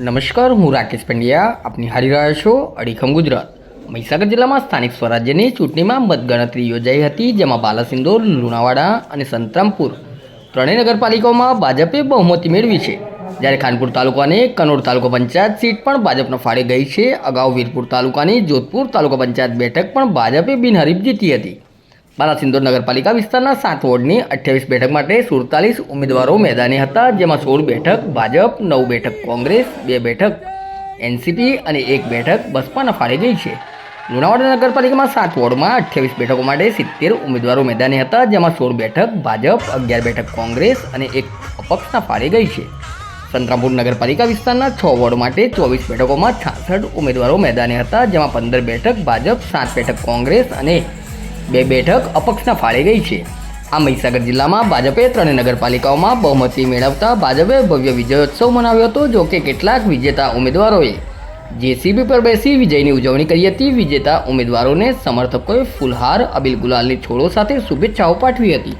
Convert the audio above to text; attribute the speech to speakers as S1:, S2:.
S1: નમસ્કાર, હું રાકેશ પંડ્યા, આપની હારી રહ્યા છો અડીખમ ગુજરાત. મહીસાગર જિલ્લામાં સ્થાનિક સ્વરાજ્યની ચૂંટણીમાં મતગણતરી યોજાઈ હતી, જેમાં બાલાસિંદોર, લુણાવાડા અને સંતરામપુર ત્રણેય નગરપાલિકાઓમાં ભાજપે બહુમતી મેળવી છે. જ્યારે ખાનપુર તાલુકાને કનોડ તાલુકા પંચાયત સીટ પણ ભાજપના ફાળે ગઈ છે. અગાઉ વીરપુર તાલુકાની જોધપુર તાલુકા પંચાયત બેઠક પણ ભાજપે બિનહરીફ જીતી હતી. બાલાસિંદોર નગરપાલિકા વિસ્તારના સાત વોર્ડની અઠ્યાવીસ બેઠક માટે સુડતાલીસ ઉમેદવારો મેદાને હતા, જેમાં સોળ બેઠક ભાજપ, નવ બેઠક કોંગ્રેસ, બે બેઠક એનસીપી અને એક બેઠક બસપાના ફાળે ગઈ છે. લુણાવાડા નગરપાલિકામાં સાત વોર્ડમાં અઠ્યાવીસ બેઠકો માટે સિત્તેર ઉમેદવારો મેદાને હતા, જેમાં સોળ બેઠક ભાજપ, અગિયાર બેઠક કોંગ્રેસ અને એક અપક્ષના ફાળે ગઈ છે. સંતરામપુર નગરપાલિકા વિસ્તારના છ વોર્ડ માટે ચોવીસ બેઠકોમાં છાસઠ ઉમેદવારો મેદાને હતા, જેમાં પંદર બેઠક ભાજપ, સાત બેઠક કોંગ્રેસ અને બે બેઠક અપક્ષના ફાળે ગઈ છે. આ મહીસાગર જિલ્લામાં ભાજપે ત્રણેય નગરપાલિકાઓમાં બહુમતી મેળવતા ભાજપે ભવ્ય વિજયોત્સવ મનાવ્યો હતો, જો કે કેટલાક વિજેતા ઉમેદવારોએ જેસીબી પર બેસી વિજયની ઉજવણી કરી હતી. વિજેતા ઉમેદવારોને સમર્થકોએ ફુલહાર, અબિલ ગુલાલની છોડો સાથે શુભેચ્છાઓ પાઠવી હતી.